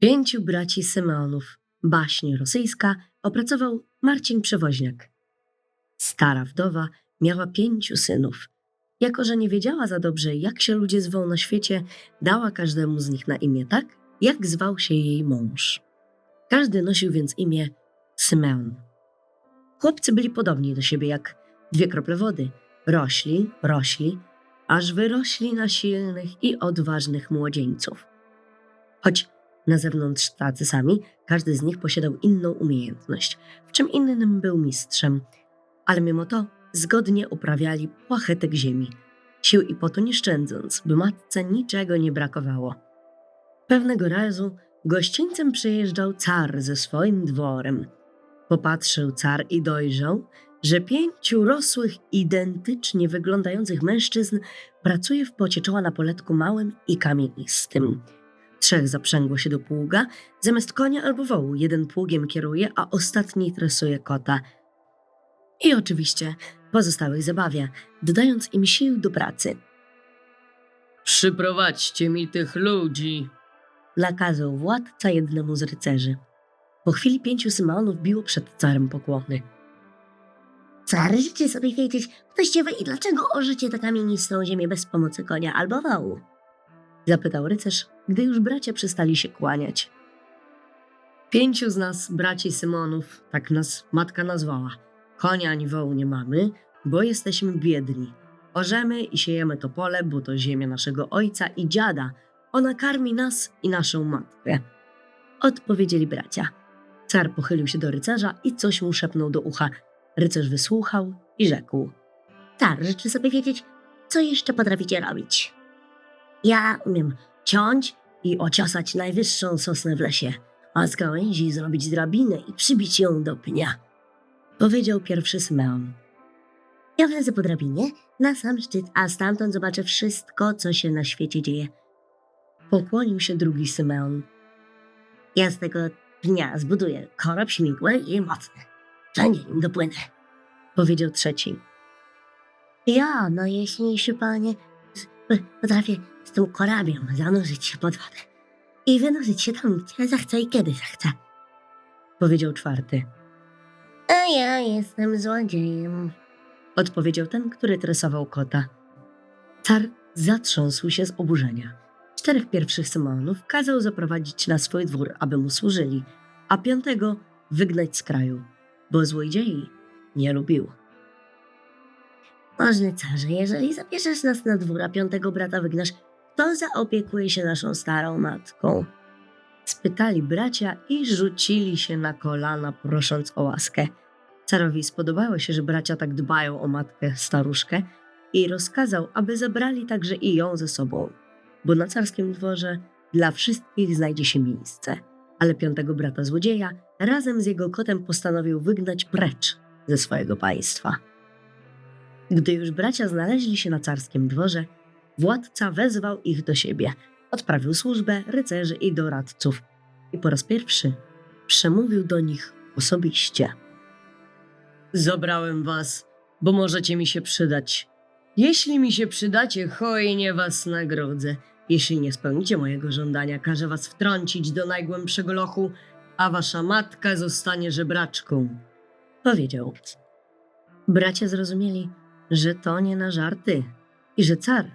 Pięciu braci Symeonów, baśń rosyjska, opracował Marcin Przewoźniak. Stara wdowa miała pięciu synów. Jako, że nie wiedziała za dobrze, jak się ludzie zwą na świecie, dała każdemu z nich na imię tak, jak zwał się jej mąż. Każdy nosił więc imię Symeon. Chłopcy byli podobni do siebie jak dwie krople wody. Rośli, rośli, aż wyrośli na silnych i odważnych młodzieńców. Choć na zewnątrz tacy sami, każdy z nich posiadał inną umiejętność, w czym innym był mistrzem, ale mimo to zgodnie uprawiali płachetek ziemi, sił i potu nie szczędząc, by matce niczego nie brakowało. Pewnego razu gościńcem przyjeżdżał car ze swoim dworem. Popatrzył car i dojrzał, że pięciu rosłych, identycznie wyglądających mężczyzn pracuje w pocie czoła na poletku małym i kamienistym. Trzech zaprzęgło się do pługa, zamiast konia albo wołu jeden pługiem kieruje, a ostatni tresuje kota. I oczywiście pozostałych zabawia, dodając im sił do pracy. Przyprowadźcie mi tych ludzi. Nakazał władca jednemu z rycerzy. Po chwili pięciu Symeonów biło przed carem pokłony. Car, życie sobie wiedzieć, ktoście wy i dlaczego orzycie tę kamienistą ziemię bez pomocy konia albo wołu? Zapytał rycerz, gdy już bracia przestali się kłaniać. Pięciu z nas, braci Symonów, tak nas matka nazwała. Konia ani wołu nie mamy, bo jesteśmy biedni. Orzemy i siejemy to pole, bo to ziemia naszego ojca i dziada. Ona karmi nas i naszą matkę. Odpowiedzieli bracia. Car pochylił się do rycerza i coś mu szepnął do ucha. Rycerz wysłuchał i rzekł. Car, życzy sobie wiedzieć, co jeszcze potraficie robić. Ja umiem ciąć i ociosać najwyższą sosnę w lesie, a z gałęzi zrobić drabinę i przybić ją do pnia. Powiedział pierwszy Symeon. Ja wlezę po drabinie na sam szczyt, a stamtąd zobaczę wszystko, co się na świecie dzieje. Pokłonił się drugi Symeon. Ja z tego pnia zbuduję korab śmigły i mocny. Wszędzie nim dopłynę. Powiedział trzeci. Ja, najjaśniejszy panie, z- p- potrafię z tym korabiem zanurzyć się pod wodę i wynurzyć się tam, gdzie zachcę i kiedy zachcę. Powiedział czwarty. A ja jestem złodziejem. Odpowiedział ten, który tresował kota. Car zatrząsł się z oburzenia. Czterech pierwszych Symeonów kazał zaprowadzić na swój dwór, aby mu służyli, a piątego wygnać z kraju, bo złodziei nie lubił. Możny carze, jeżeli zabierzesz nas na dwór, a piątego brata wygnasz, kto zaopiekuje się naszą starą matką? Spytali bracia i rzucili się na kolana, prosząc o łaskę. Carowi spodobało się, że bracia tak dbają o matkę staruszkę i rozkazał, aby zabrali także i ją ze sobą, bo na carskim dworze dla wszystkich znajdzie się miejsce. Ale piątego brata złodzieja razem z jego kotem postanowił wygnać precz ze swojego państwa. Gdy już bracia znaleźli się na carskim dworze, władca wezwał ich do siebie, odprawił służbę rycerzy i doradców i po raz pierwszy przemówił do nich osobiście. Zabrałem was, bo możecie mi się przydać. Jeśli mi się przydacie, hojnie was nagrodzę. Jeśli nie spełnicie mojego żądania, każę was wtrącić do najgłębszego lochu, a wasza matka zostanie żebraczką. Powiedział. Bracia zrozumieli, że to nie na żarty i że car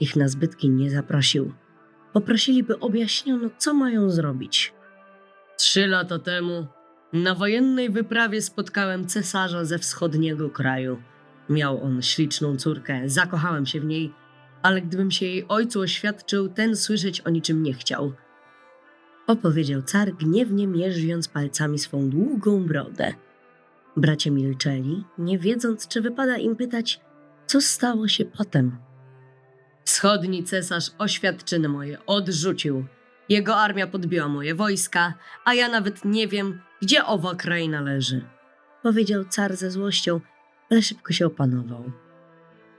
ich na zbytki nie zaprosił. Poprosili, by objaśniono, co mają zrobić. Trzy lata temu na wojennej wyprawie spotkałem cesarza ze wschodniego kraju. Miał on śliczną córkę, zakochałem się w niej, ale gdybym się jej ojcu oświadczył, ten słyszeć o niczym nie chciał. Opowiedział car, gniewnie mierząc palcami swą długą brodę. Bracia milczeli, nie wiedząc, czy wypada im pytać, co stało się potem. Wschodni cesarz oświadczyny moje odrzucił. Jego armia podbiła moje wojska, a ja nawet nie wiem, gdzie owa kraina leży. Powiedział car ze złością, ale szybko się opanował.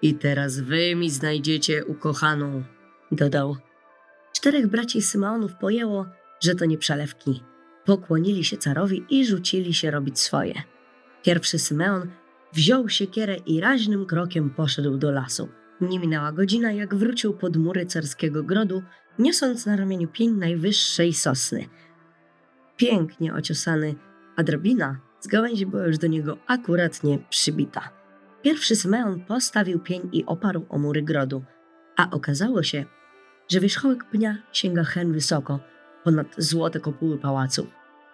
I teraz wy mi znajdziecie ukochaną. Dodał. Czterech braci Symeonów pojęło, że to nie przelewki. Pokłonili się carowi i rzucili się robić swoje. Pierwszy Symeon wziął siekierę i raźnym krokiem poszedł do lasu. Nie minęła godzina, jak wrócił pod mury carskiego grodu, niosąc na ramieniu pień najwyższej sosny. pięknie ociosany, a drabina z gałęzi była już do niego akuratnie przybita. Pierwszy Symeon postawił pień i oparł o mury grodu, a okazało się, że wierzchołek pnia sięga hen wysoko, ponad złote kopuły pałaców,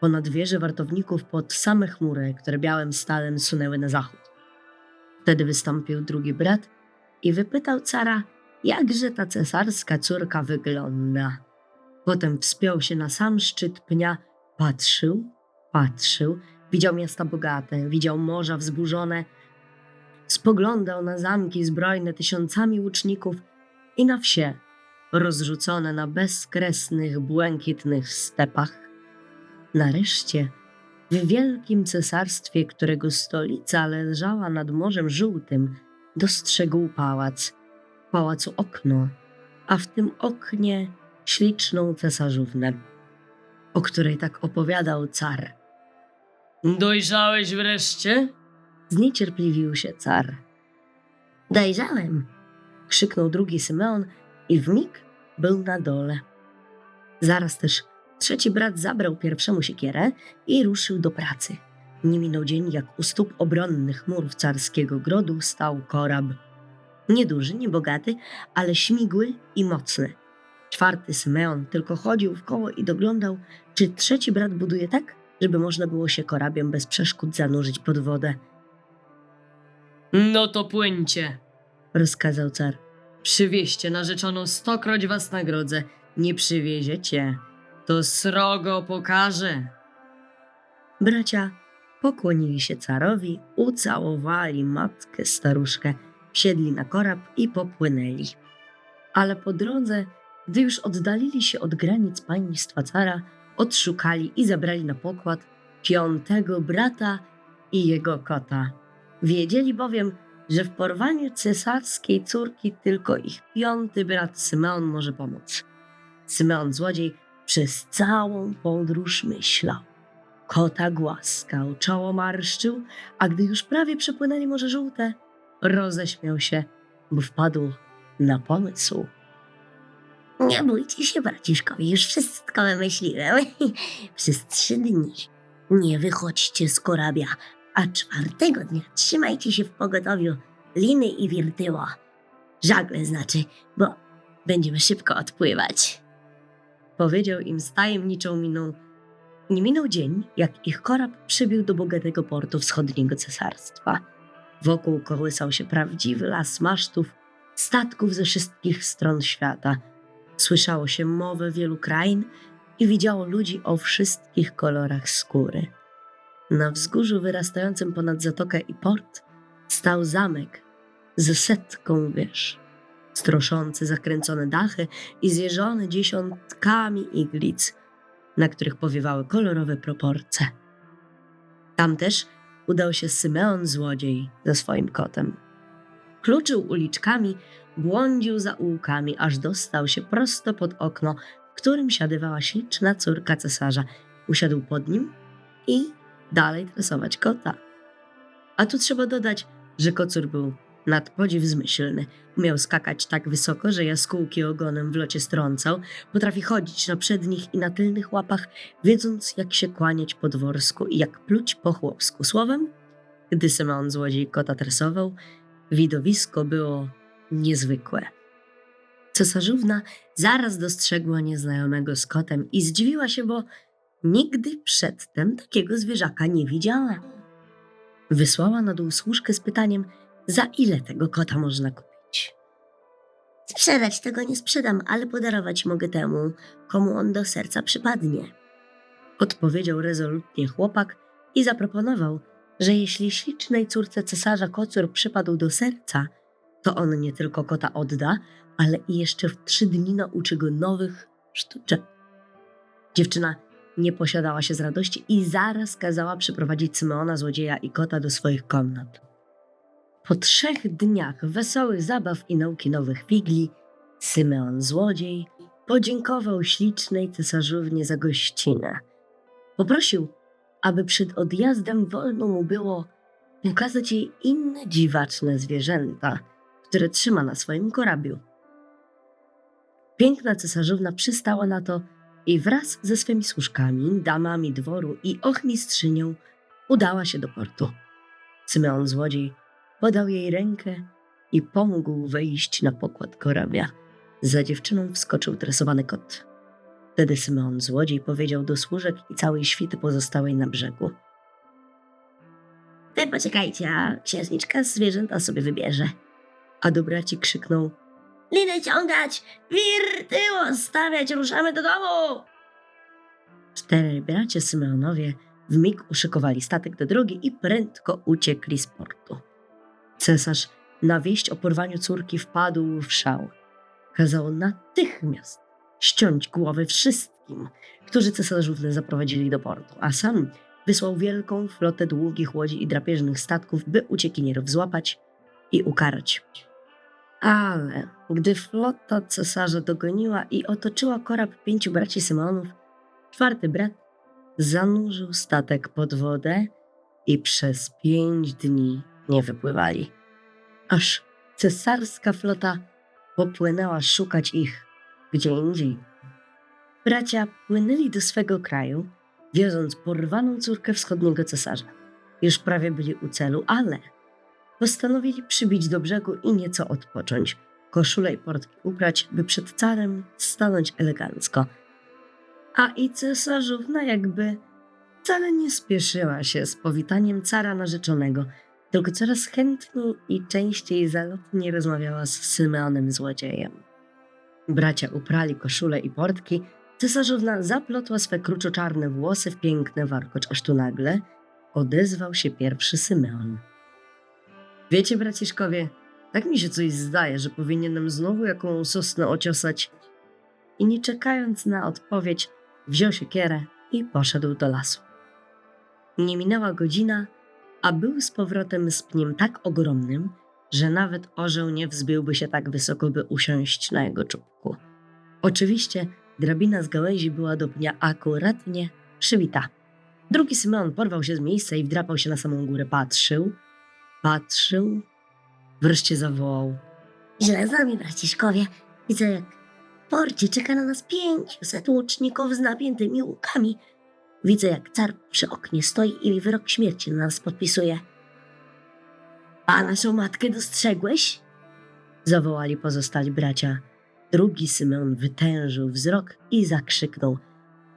ponad wieże wartowników pod same chmury, które białym stalem sunęły na zachód. Wtedy wystąpił drugi brat i wypytał cara, jakże ta cesarska córka wygląda. Potem wspiął się na sam szczyt pnia, patrzył, patrzył, widział miasta bogate, widział morza wzburzone, spoglądał na zamki zbrojne tysiącami łuczników i na wsie rozrzucone na bezkresnych, błękitnych stepach. Nareszcie, w wielkim cesarstwie, którego stolica leżała nad Morzem Żółtym, dostrzegł pałac. W pałacu okno, a w tym oknie śliczną cesarzownę, o której tak opowiadał car. Dojrzałeś wreszcie? Zniecierpliwił się car. Dojrzałem. Krzyknął drugi Symeon i w mig był na dole. Zaraz też trzeci brat zabrał pierwszemu siekierę i ruszył do pracy. Nie minął dzień, jak u stóp obronnych murów carskiego grodu stał korab. Nieduży, niebogaty, ale śmigły i mocny. Czwarty Symeon tylko chodził w koło i doglądał, czy trzeci brat buduje tak, żeby można było się korabiem bez przeszkód zanurzyć pod wodę, No to płyńcie. rozkazał car. Przywieźcie narzeczoną stokroć was nagrodzę. Nie przywieziecie, to srogo pokaże. Bracia pokłonili się carowi, ucałowali matkę staruszkę, wsiedli na korab i popłynęli. Ale po drodze, gdy już oddalili się od granic państwa cara, odszukali i zabrali na pokład piątego brata i jego kota. Wiedzieli bowiem, że w porwaniu cesarskiej córki tylko ich piąty brat Symeon może pomóc. Symeon złodziej przez całą podróż myślał. Kota głaskał, czoło marszczył, a gdy już prawie przepłynęli Morze Żółte, roześmiał się, bo wpadł na pomysł. Nie bójcie się, braciszkowie, już wszystko wymyśliłem. Przez trzy dni nie wychodźcie z korabia, a czwartego dnia trzymajcie się w pogotowiu liny i wirtyła. Żagle znaczy, bo będziemy szybko odpływać. Powiedział im z tajemniczą miną. Nie minął dzień, jak ich korab przybił do bogatego portu wschodniego cesarstwa. Wokół kołysał się prawdziwy las masztów, statków ze wszystkich stron świata. Słyszało się mowę wielu krain i widziało ludzi o wszystkich kolorach skóry. Na wzgórzu wyrastającym ponad zatokę i port stał zamek ze setką wież, stroszący zakręcone dachy i zjeżone dziesiątkami iglic, na których powiewały kolorowe proporcje. Tam też udał się Symeon złodziej ze swoim kotem. Kluczył uliczkami, błądził zaułkami, aż dostał się prosto pod okno, w którym siadywała śliczna córka cesarza. Usiadł pod nim i dalej tresować kota. A tu trzeba dodać, że kocur był nad podziw zmyślny. Umiał skakać tak wysoko, że jaskółki ogonem w locie strącał. Potrafi chodzić na przednich i na tylnych łapach, wiedząc jak się kłaniać po dworsku i jak pluć po chłopsku. Słowem, gdy Symeon złodziej kota tresował, widowisko było niezwykłe. Cesarzówna zaraz dostrzegła nieznajomego z kotem i zdziwiła się, bo nigdy przedtem takiego zwierzaka nie widziała. Wysłała na dół służkę z pytaniem, za ile tego kota można kupić. Sprzedać tego nie sprzedam, ale podarować mogę temu, komu on do serca przypadnie. Odpowiedział rezolutnie chłopak i zaproponował, że jeśli ślicznej córce cesarza kocur przypadł do serca, to on nie tylko kota odda, ale i jeszcze w trzy dni nauczy go nowych sztuczek. Dziewczyna nie posiadała się z radości i zaraz kazała przyprowadzić Symeona złodzieja i kota do swoich komnat. Po trzech dniach wesołych zabaw i nauki nowych figli, Symeon złodziej podziękował ślicznej cesarzównie za gościnę. Poprosił, aby przed odjazdem wolno mu było pokazać jej inne dziwaczne zwierzęta, które trzyma na swoim korabiu. Piękna cesarzówna przystała na to i wraz ze swymi służkami, damami dworu i ochmistrzynią udała się do portu. Symeon złodziej podał jej rękę i pomógł wejść na pokład korabia. Za dziewczyną wskoczył tresowany kot. Wtedy Symeon złodziej powiedział do służek i całej świty pozostałej na brzegu. Wy poczekajcie, a księżniczka zwierzęta sobie wybierze. A do braci krzyknął Liny ciągać! Wir tyło stawiać! Ruszamy do domu! Czterej bracia Symeonowie w mig uszykowali statek do drogi i prędko uciekli z portu. Cesarz na wieść o porwaniu córki wpadł w szał. Kazał natychmiast ściąć głowy wszystkim, którzy cesarzówny zaprowadzili do portu, a sam wysłał wielką flotę długich łodzi i drapieżnych statków, by uciekinierów złapać i ukarać. Ale gdy flota cesarza dogoniła i otoczyła korab pięciu braci Symeonów, czwarty brat zanurzył statek pod wodę i przez pięć dni nie wypływali. Aż cesarska flota popłynęła szukać ich gdzie indziej. Bracia płynęli do swego kraju, wioząc porwaną córkę wschodniego cesarza. Już prawie byli u celu, ale postanowili przybić do brzegu i nieco odpocząć, koszulę i portki ubrać, by przed carem stanąć elegancko. A i cesarzówna jakby wcale nie spieszyła się z powitaniem cara narzeczonego, tylko coraz chętniej i częściej zalotnie rozmawiała z Symeonem złodziejem. Bracia uprali koszule i portki, cesarzówna zaplotła swe kruczoczarne włosy w piękny warkocz, aż tu nagle odezwał się pierwszy Symeon. Wiecie, braciszkowie, tak mi się coś zdaje, że powinienem znowu jaką sosnę ociosać. I nie czekając na odpowiedź, wziął siekierę i poszedł do lasu. Nie minęła godzina, a był z powrotem z pniem tak ogromnym, że nawet orzeł nie wzbiłby się tak wysoko, by usiąść na jego czubku. Oczywiście drabina z gałęzi była do pnia akuratnie przybita. Drugi Symeon porwał się z miejsca i wdrapał się na samą górę. Patrzył, patrzył, wreszcie zawołał. Źle z nami, braciszkowie. Widzę, jak w porcie czeka na nas pięciuset łuczników z napiętymi łukami. Widzę, jak car przy oknie stoi i wyrok śmierci na nas podpisuje. A naszą matkę dostrzegłeś? Zawołali pozostali bracia. Drugi Symeon wytężył wzrok i zakrzyknął.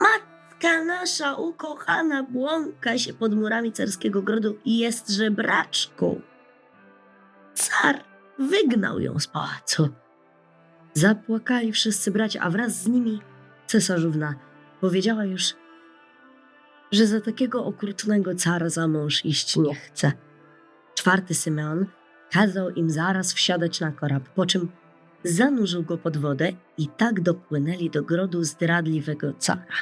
Matka nasza ukochana błąka się pod murami carskiego grodu i jest żebraczką. Car wygnał ją z pałacu. Zapłakali wszyscy bracia, a wraz z nimi cesarzówna powiedziała już, że za takiego okrutnego cara za mąż iść nie chce. Czwarty Symeon kazał im zaraz wsiadać na korab, po czym zanurzył go pod wodę i tak dopłynęli do grodu zdradliwego cara.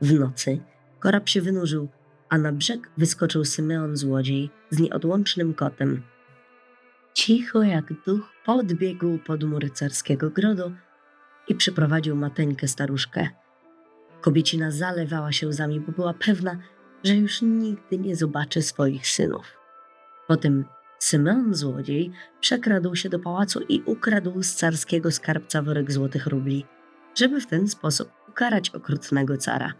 W nocy korab się wynurzył, a na brzeg wyskoczył Symeon złodziej z nieodłącznym kotem. Cicho jak duch podbiegł pod mury carskiego grodu i przyprowadził mateńkę staruszkę. Kobiecina zalewała się łzami, bo była pewna, że już nigdy nie zobaczy swoich synów. Potem Symeon złodziej przekradł się do pałacu i ukradł z carskiego skarbca worek złotych rubli, żeby w ten sposób ukarać okrutnego cara.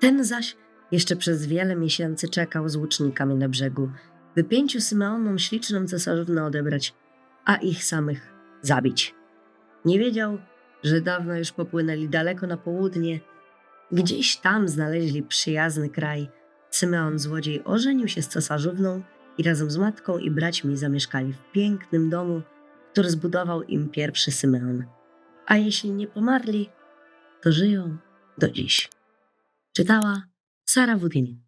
Ten zaś jeszcze przez wiele miesięcy czekał z łucznikami na brzegu, by pięciu Symeonom śliczną cesarzównę odebrać, a ich samych zabić. Nie wiedział, że dawno już popłynęli daleko na południe. Gdzieś tam znaleźli przyjazny kraj. Symeon złodziej ożenił się z cesarzówną i razem z matką i braćmi zamieszkali w pięknym domu, który zbudował im pierwszy Symeon. A jeśli nie pomarli, to żyją do dziś. Czytała Sara Wudin.